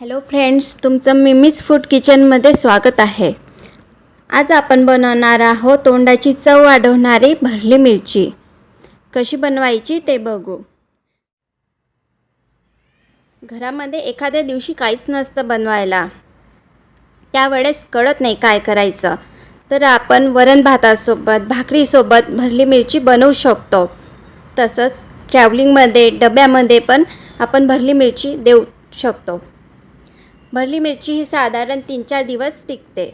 Hello friends तुमचं मिमीज food किचनमध्ये स्वागत आहे. आज आपण बनवणार आहोत तोंडाची चव वाढवणारी भरली मिरची. कशी बनवायची ते बघू. घरामध्ये एखाद्या दिवशी काहीच नसतं बनवायला. त्यावेळेस कळत नाही काय करायचं. तर आपण वरण भातासोबत भाकरीसोबत भरली मिरची बनवू शकतो. तसंच ट्रॅव्हलिंगमध्ये डब्यामध्ये पण आपण भरली मिरची देऊ शकतो. भरली मिरची ही साधारण तीन चार दिवस टिकते.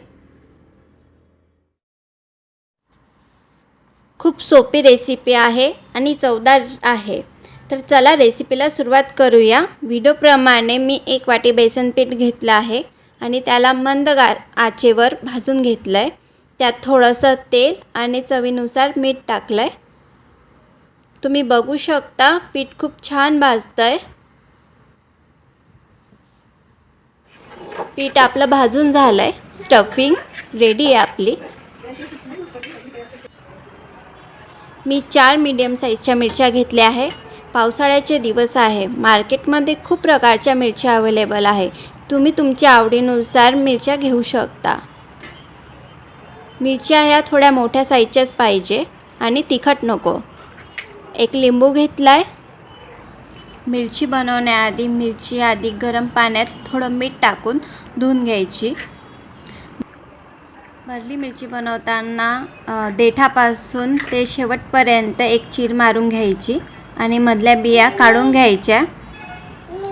खूप सोपी रेसिपी आहे आणि चवदार आहे. तर चला रेसिपीला सुरुवात करूया. व्हिडिओप्रमाणे मी एक वाटी बेसन पीठ घेतलं आहे आणि त्याला मंद गा आचेवर भाजून घेतलं आहे त्यात थोडंसं तेल आणि चवीनुसार मीठ टाकलं आहे तुम्ही बघू शकता पीठ खूप छान भाजतं आहे पीठ आपलं भाजून झालं आहे स्टफिंग रेडी आहे आपली. मी चार मीडियम साईजच्या मिरच्या घेतल्या आहे. पावसाळ्याचे दिवस आहे. मार्केटमध्ये खूप प्रकारच्या मिरच्या अवेलेबल आहे. तुम्ही तुमच्या आवडीनुसार मिरच्या घेऊ शकता. मिरच्या ह्या थोड्या मोठ्या साईजच्याच पाहिजे आणि तिखट नको. एक लिंबू घेतला आहे मिरची बनवण्याआधी मिरची आधी गरम पाण्यात थोडं मीठ टाकून धुवून घ्यायची. भरली मिरची बनवताना देठापासून ते शेवटपर्यंत एक चीर मारून घ्यायची आणि मधल्या बिया काढून घ्यायच्या.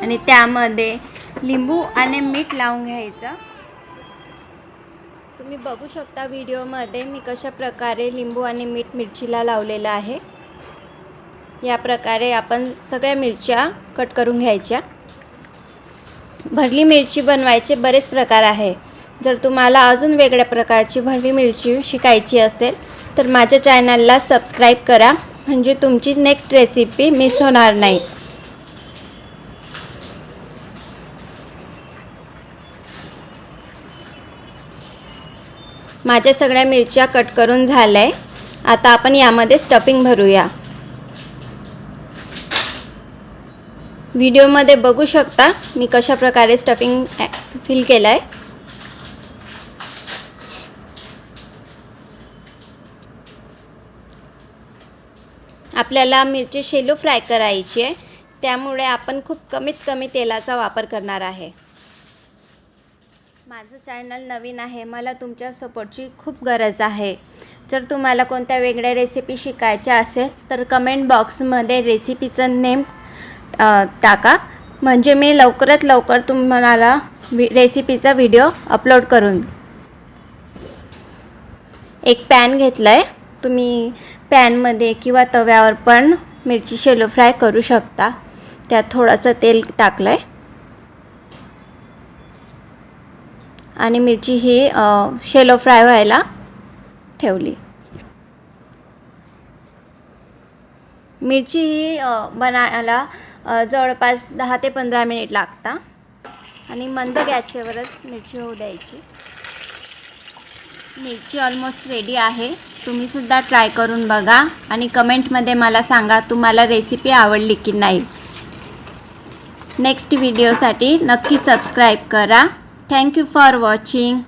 आणि त्यामध्ये लिंबू आणि मीठ लावून घ्यायचं. तुम्ही बघू शकता व्हिडिओमध्ये मी कशा प्रकारे लिंबू आणि मीठ मिरचीला लावलेलं आहे. या प्रकारे आपण सगळ्या मिरच्या कट करून घ्यायच्या. भरली मिरची बनवायचे बरेच प्रकार आहे. जर तुम्हाला अजून वेगळ्या प्रकारची भरली मिरची शिकायची असेल तर माझ्या चॅनलला सबस्क्राईब करा. म्हणजे तुमची नेक्स्ट रेसिपी मिस होणार नाही. माझ्या सगळ्या मिरच्या कट करून झाल्या आहे आता आपण यामध्ये स्टफिंग भरूया. व्हिडिओमध्ये बघू शकता मी कशा प्रकारे स्टफिंग फिल केलं आहे आपल्याला मिरची शेलो फ्राय करायची आहे. त्यामुळे आपण खूप कमीत कमी तेलाचा वापर करणार आहे. माझं चॅनल नवीन आहे मला तुमच्या सपोर्टची खूप गरज आहे. जर तुम्हाला कोणत्या वेगळ्या रेसिपी शिकायच्या असेल तर कमेंट बॉक्समध्ये रेसिपीचं नेम टाका. म्हणजे मी लवकरात लवकर तुम्हाला वि रेसिपीचा व्हिडिओ अपलोड करून एक पॅन घेतलं आहे तुम्ही पॅनमध्ये किंवा तव्यावर पण मिरची शेलो फ्राय करू शकता. त्यात थोडंसं तेल टाकलं आहे आणि मिरची ही शेलो फ्राय व्हायला ठेवली. मिरची ही बनायला जवळपास दहा ते पंधरा मिनिट लागता. आणि मंद गॅसवरच मिरची होऊ द्यायची. मिरची ऑलमोस्ट रेडी आहे. तुम्हीसुद्धा ट्राय करून बघा आणि कमेंटमध्ये मला सांगा तुम्हाला रेसिपी आवडली की नाही. नेक्स्ट व्हिडिओसाठी नक्की सबस्क्राईब करा. Thank you for watching